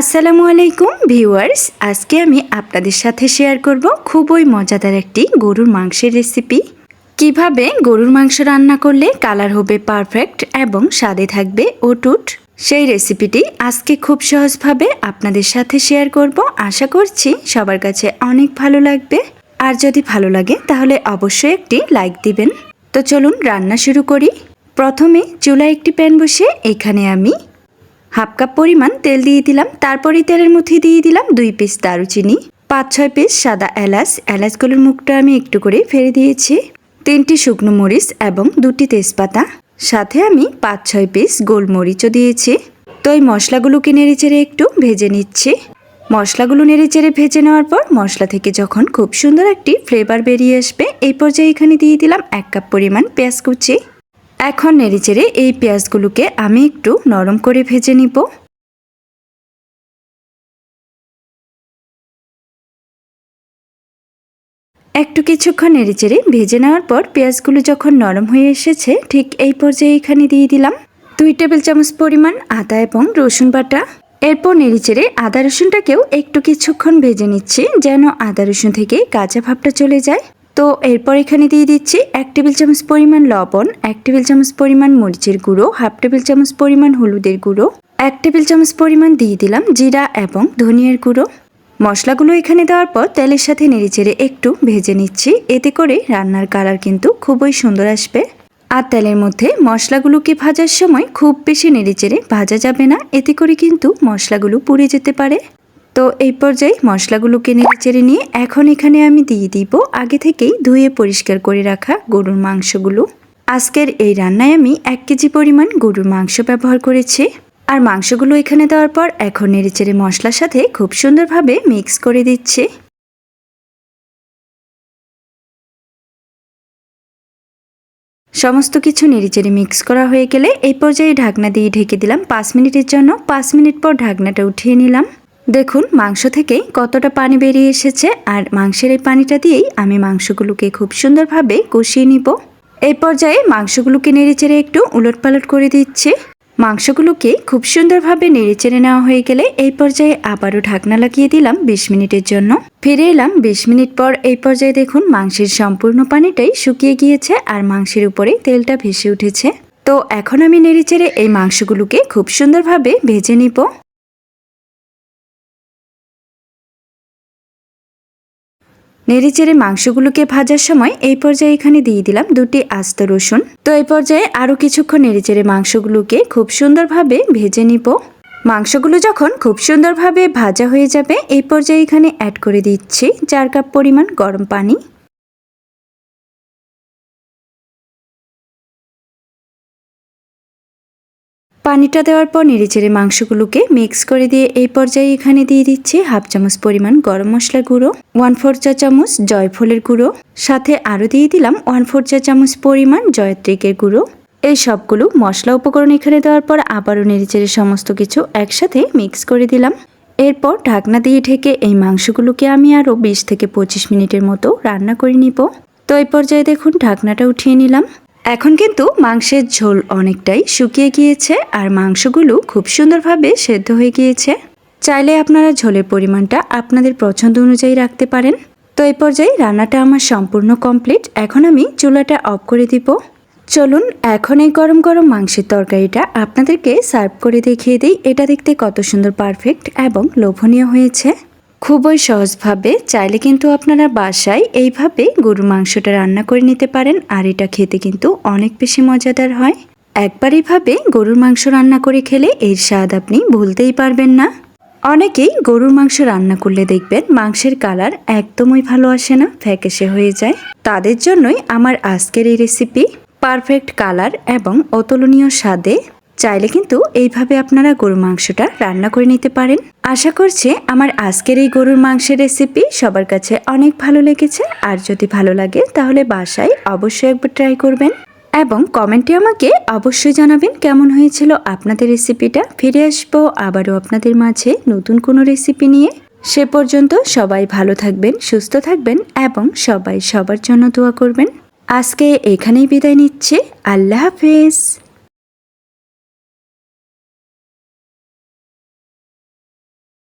আসসালামু আলাইকুম ভিউয়ার্স। আজকে আমি আপনাদের সাথে শেয়ার করব খুবই মজাদার একটি গরুর মাংসের রেসিপি। কীভাবে গরুর মাংস রান্না করলে কালার হবে পারফেক্ট এবং স্বাদে থাকবে অটুট? সেই রেসিপিটি আজকে খুব সহজভাবে আপনাদের সাথে শেয়ার করব। আশা করছি সবার কাছে অনেক ভালো লাগবে। আর যদি ভালো লাগে, তাহলে অবশ্যই একটি লাইক দিবেন। তো চলুন রান্না শুরু করি। প্রথমে চুলায় একটি প্যান বসে এখানে আমি হাফ কাপ পরিমাণ তেল দিয়ে দিলাম। তারপরে তেলের মধ্যে দিয়ে দিলাম দুই পিস দারুচিনি, পাঁচ ছয় পিস সাদা এলাচ। এলাচগুলোর মুখটা আমি একটু করে ফেলে দিয়েছি। তিনটি শুকনো মরিচ এবং দুটি তেজপাতা। সাথে আমি পাঁচ ছয় পিস গোলমরিচও দিয়েছি। তো এই মশলাগুলোকে নেড়ে চেড়ে একটু ভেজে নিচ্ছি। মশলাগুলো নেড়ে চেড়ে ভেজে নেওয়ার পর মশলা থেকে যখন খুব সুন্দর একটি ফ্লেভার বেরিয়ে আসবে, এই পর্যায়ে এখানে দিয়ে দিলাম এক কাপ পরিমাণ পেঁয়াজ কুচি। এখন নেড়েচেড়ে এই পেঁয়াজগুলোকে আমি একটু নরম করে ভেজে নিব। একটু কিছুক্ষণ নেড়েচেড়ে ভেজে নেওয়ার পর পেঁয়াজগুলো যখন নরম হয়ে এসেছে, ঠিক এই পর্যায়ে এখানে দিয়ে দিলাম দুই টেবিল চামচ পরিমাণ আদা এবং রসুন বাটা। এরপর নেড়েচেড়ে আদা রসুনটাকেও একটু কিছুক্ষণ ভেজে নিচ্ছি যেন আদা রসুন থেকে কাঁচা ভাবটা চলে যায়। তো এরপর এখানে দিয়ে দিচ্ছি এক টেবিল চামচ পরিমাণ লবণ, এক টেবিল চামচ পরিমাণ মরিচের গুঁড়ো, হাফ টেবিল চামচ পরিমাণ হলুদের গুঁড়ো, এক টেবিল চামচ পরিমাণ দিয়ে দিলাম জিরা এবং ধনিয়ার গুঁড়ো। মশলাগুলো এখানে দেওয়ার পর তেলের সাথে নেড়েচেড়ে একটু ভেজে নিচ্ছি। এতে করে রান্নার কালার কিন্তু খুবই সুন্দর আসবে। আর তেলের মধ্যে মশলাগুলোকে ভাজার সময় খুব বেশি নেড়েচেড়ে ভাজা যাবে না। এতে করে কিন্তু মশলাগুলো পুড়ে যেতে পারে। তো এই পর্যায়ে মশলাগুলোকে নেড়ে চেড়ে নিয়ে এখন এখানে আমি দিয়ে দিব আগে থেকেই ধুয়ে পরিষ্কার করে রাখা গরুর মাংসগুলো। আজকের এই রান্নায় আমি এক কেজি পরিমাণ গরুর মাংস ব্যবহার করেছি। আর মাংসগুলো এখানে দেওয়ার পর এখন নেড়ে চেড়ে মশলার সাথে খুব সুন্দরভাবে মিক্স করে দিচ্ছি। সমস্ত কিছু নেড়েচেড়ে মিক্স করা হয়ে গেলে এই পর্যায়ে ঢাকনা দিয়ে ঢেকে দিলাম পাঁচ মিনিটের জন্য। পাঁচ মিনিট পর ঢাকনাটা উঠিয়ে নিলাম। দেখুন, মাংস থেকে কতটা পানি বেরিয়ে এসেছে আর মাংসের এই পানিটা দিয়েই আমি মাংসগুলোকে খুব সুন্দরভাবে কষিয়ে নিব। এই পর্যায়ে মাংসগুলোকে নেড়েচেড়ে একটু উলটপালট করে দিচ্ছে। মাংসগুলোকে খুব সুন্দরভাবে নেড়েচেড়ে নেওয়া হয়ে গেলে এই পর্যায়ে আবারও ঢাকনা লাগিয়ে দিলাম বিশ মিনিটের জন্য। ফিরে এলাম বিশ মিনিট পর এই পর্যায়ে দেখুন, মাংসের সম্পূর্ণ পানিটাই শুকিয়ে গিয়েছে আর মাংসের উপরে তেলটা ভেসে উঠেছে। তো এখন আমি নেড়েচেড়ে এই মাংসগুলোকে খুব সুন্দরভাবে ভেজে নিব। নেড়েচেড়ে মাংসগুলোকে ভাজার সময় এই পর্যায়ে এখানে দিয়ে দিলাম দুটি আস্ত রসুন। তো এই পর্যায়ে আরও কিছুক্ষণ নেড়েচেড়ে মাংসগুলোকে খুব সুন্দরভাবে ভেজে নিব। মাংসগুলো যখন খুব সুন্দরভাবে ভাজা হয়ে যাবে, এই পর্যায়ে এখানে অ্যাড করে দিচ্ছি চার কাপ পরিমাণ গরম পানি। পানিটা দেওয়ার পর নেড়েচেড়ে মাংসগুলোকে মিক্স করে দিয়ে এই পর্যায়ে এখানে দিয়ে দিচ্ছি হাফ চামচ পরিমাণ গরম মশলার গুঁড়ো ওয়ান ফোর চা চামচ জয়ফলের গুঁড়ো, সাথে আরও দিয়ে দিলাম ওয়ান ফোর চা চামচ পরিমাণ জয়ত্রিকের গুঁড়ো। এই সবগুলো মশলা উপকরণ এখানে দেওয়ার পর আবারও নেড়েচেড়ে সমস্ত কিছু একসাথে মিক্স করে দিলাম। এরপর ঢাকনা দিয়ে ঢেকে এই মাংসগুলোকে আমি আরও বিশ থেকে পঁচিশ মিনিটের মতো রান্না করে নিব। তো এই পর্যায়ে দেখুন ঢাকনাটা উঠিয়ে নিলাম। এখন কিন্তু মাংসের ঝোল অনেকটাই শুকিয়ে গিয়েছে আর মাংসগুলো খুব সুন্দরভাবে সেদ্ধ হয়ে গিয়েছে। চাইলে আপনারা ঝোলের পরিমাণটা আপনাদের পছন্দ অনুযায়ী রাখতে পারেন। তো এই পর্যায়ে রান্নাটা আমার সম্পূর্ণ কমপ্লিট। এখন আমি চুলাটা অফ করে দিব। চলুন, এখন এই গরম গরম মাংসের তরকারিটা আপনাদেরকে সার্ভ করে দেখিয়ে দিই। এটা দেখতে কত সুন্দর পারফেক্ট এবং লোভনীয় হয়েছে। খুবই সহজভাবে চাইলে কিন্তু আপনারা বাসায় এইভাবে গরুর মাংসটা রান্না করে নিতে পারেন, আর এটা খেতে কিন্তু অনেক বেশি মজাদার হয়। একবার এইভাবে গরুর মাংস রান্না করে খেলে এর স্বাদ আপনি ভুলতেই পারবেন না। অনেকেই গরুর মাংস রান্না করলে দেখবেন মাংসের কালার একদমই ভালো আসে না ফ্যাকেসে হয়ে যায়। তাদের জন্যই আমার আজকের এই রেসিপি পারফেক্ট কালার এবং অতুলনীয় স্বাদে চাইলে কিন্তু এইভাবে আপনারা গরুর মাংসটা রান্না করে নিতে পারেন। আশা করছি আমার আজকের এই গরুর মাংসের রেসিপি সবার কাছে অনেক ভালো লেগেছে। আর যদি ভালো লাগে তাহলে বাসায় অবশ্যই একবার ট্রাই করবেন। এবং কমেন্টে আমাকে অবশ্যই জানাবেন কেমন হয়েছিল আপনাদের রেসিপিটা। ফিরে আসব আবারও আপনাদের মাঝে নতুন কোনো রেসিপি নিয়ে। সে পর্যন্ত সবাই ভালো থাকবেন, সুস্থ থাকবেন এবং সবাই সবার জন্য দোয়া করবেন। আজকে এখানেই বিদায় নিচ্ছে। আল্লাহ হাফেজ।